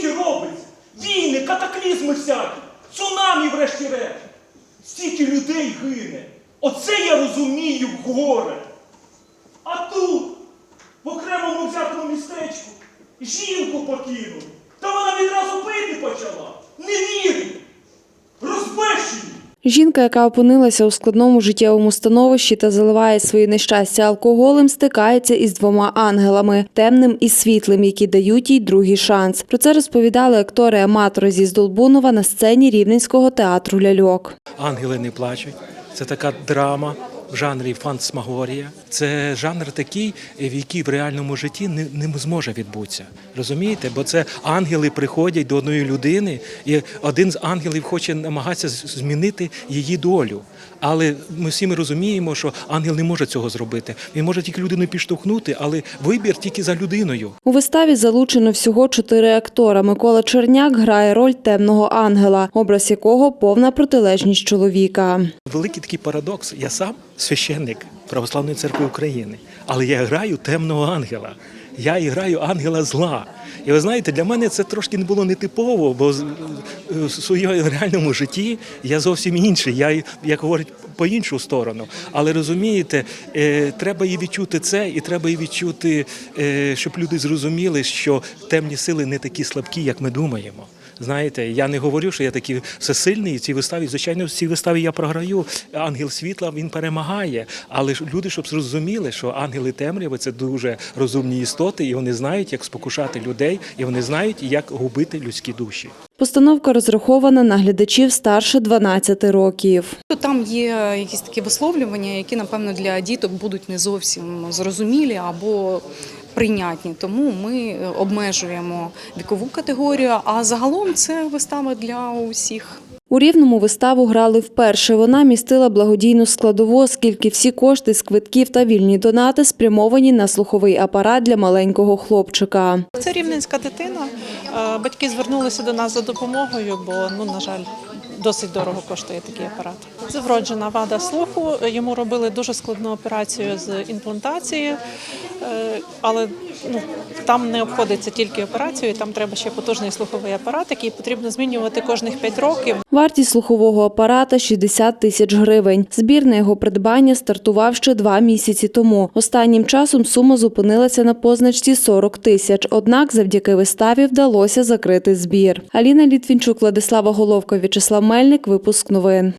світі робиться? Війни, катаклізми всякі, цунамі врешті-решт. Стільки людей гине. Оце я розумію горе. А тут, в окремому взятому містечку, жінку покинули. Жінка, яка опинилася у складному життєвому становищі та заливає свої нещастя алкоголем, стикається із двома ангелами темним і світлим, які дають їй другий шанс. Про це розповідали актори-аматори зі Здолбунова на сцені Рівненського театру ляльок. Ангели не плачуть. Це така драма в жанрі фантасмагорія. Це жанр такий, в який в реальному житті не, не зможе відбутися. Розумієте? Бо це ангели приходять до одної людини, і один з ангелів хоче намагатися змінити її долю. Але ми всі ми розуміємо, що ангел не може цього зробити. Він може тільки людину підштовхнути, але вибір тільки за людиною. У виставі залучено всього чотири актора. Микола Черняк грає роль темного ангела, образ якого повна протилежність чоловіка. Великий такий парадокс. Я сам священник Православної церкви України, але я граю темного ангела. Я граю ангела зла. І ви знаєте, для мене це трошки не було нетипово, бо в своєму реальному житті я зовсім інший. Я, як говорять, по іншу сторону. Але розумієте, е, треба і відчути це, і треба і відчути, е, щоб люди зрозуміли, що темні сили не такі слабкі, як ми думаємо. Знаєте, я не говорю, що я такий всесильний. І цій виставі, звичайно, в цій виставі я програю. Ангел світла він перемагає. Але ж люди, щоб зрозуміли, що ангели темряви це дуже розумні істоти, і вони знають, як спокушати людей, і вони знають, як губити людські душі. Постановка розрахована на глядачів старше 12 років. Там є якісь такі висловлювання, які, напевно, для діток будуть не зовсім зрозумілі або прийнятні. Тому ми обмежуємо вікову категорію, а загалом це вистава для усіх. У Рівному виставу грали вперше. Вона містила благодійну складову, оскільки всі кошти з квитків та вільні донати спрямовані на слуховий апарат для маленького хлопчика. Це рівненська дитина. Е, Батьки звернулися до нас за допомогою, бо ну на жаль. Досить дорого коштує такий апарат. Це вроджена вада слуху. Йому робили дуже складну операцію з імплантації, е, але ну, там не обходиться тільки операцією, там треба ще потужний слуховий апарат, який потрібно змінювати кожних 5 років. Вартість слухового апарата 60 тисяч гривень. Збір на його придбання стартував ще два місяці тому. Останнім часом сума зупинилася на позначці 40 тисяч. Однак завдяки виставі вдалося закрити збір. Аліна Літвінчук, Владислава Головко, В'ячеслав Мельник. Випуск новин.